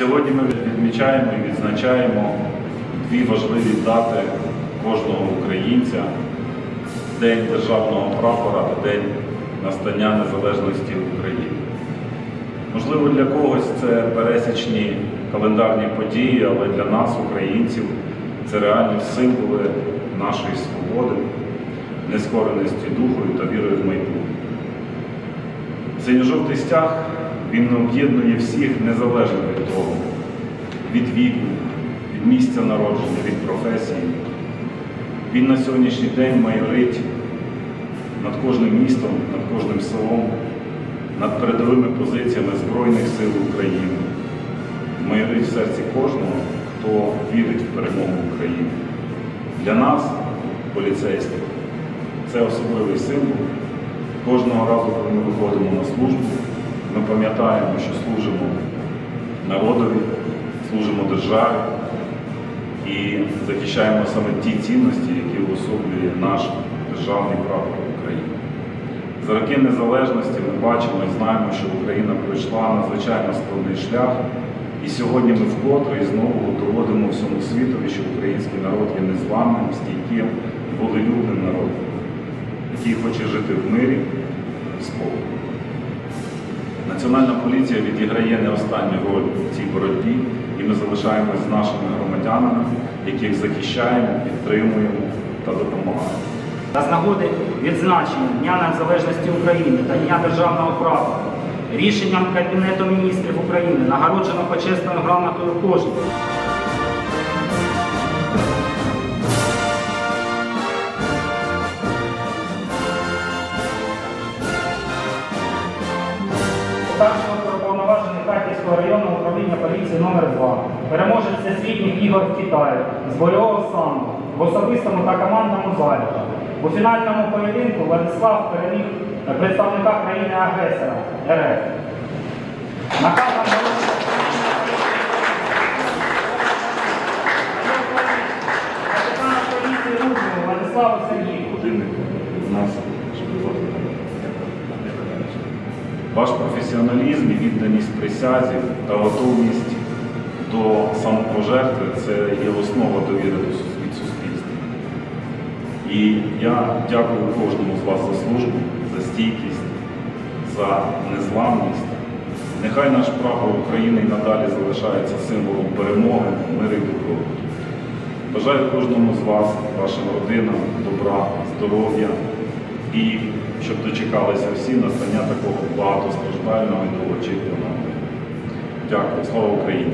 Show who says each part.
Speaker 1: Сьогодні ми відмічаємо і відзначаємо дві важливі дати кожного українця День державного прапора та День настання незалежності України. Можливо, для когось це пересічні календарні події, але для нас, українців, це реальні символи нашої свободи, нескореності духу та віри в майбутнє. Синьо-жовтий стяг він об'єднує всіх незалежно від того, від віку, від місця народження, від професії. Він на сьогоднішній день майорить над кожним містом, над кожним селом, над передовими позиціями Збройних сил України. Майорить в серці кожного, хто вірить в перемогу України. Для нас, поліцейських, це особливий символ. Кожного разу, коли ми виходимо на службу, ми пам'ятаємо, що служимо народові, служимо державі і захищаємо саме ті цінності, які уособлює наш державний прапор України. За роки незалежності ми бачимо і знаємо, що Україна пройшла надзвичайно складний шлях. І сьогодні ми вкотре і знову доводимо всьому світові, що український народ є незламним, стійким, волелюбним народом, який хоче жити в мирі і спокою. Національна поліція відіграє не останню роль в цій боротьбі, і ми залишаємось з нашими громадянами, яких захищаємо, підтримуємо та допомагаємо.
Speaker 2: Та з нагоди відзначення Дня Незалежності України та Дня Державного права рішенням Кабінету міністрів України нагороджено почесною грамотою кожного. Старшого уповноважений Харківського районного управління поліції номер 2 переможець всесвітніх ігор в Китаї з бойового самбо в особистому та командному заліку. У фінальному поєдинку Владислав переміг представника країни-агресора РФ. Наказом Владиславу Сергійовичу.
Speaker 1: годинник у нас, щоб виходити. Ваш професіоналізм і відданість присязі та готовність до самопожертви це є основа довіри до від суспільства. І я дякую кожному з вас за службу, за стійкість, за незламність. Нехай наш прапор України і надалі залишається символом перемоги, миру і добробуту. Бажаю кожному з вас, вашим родинам, добра, здоров'я і щоб дочекалися всі настання такого багатостраждального і довгоочікуваного. Дякую. Слава Україні!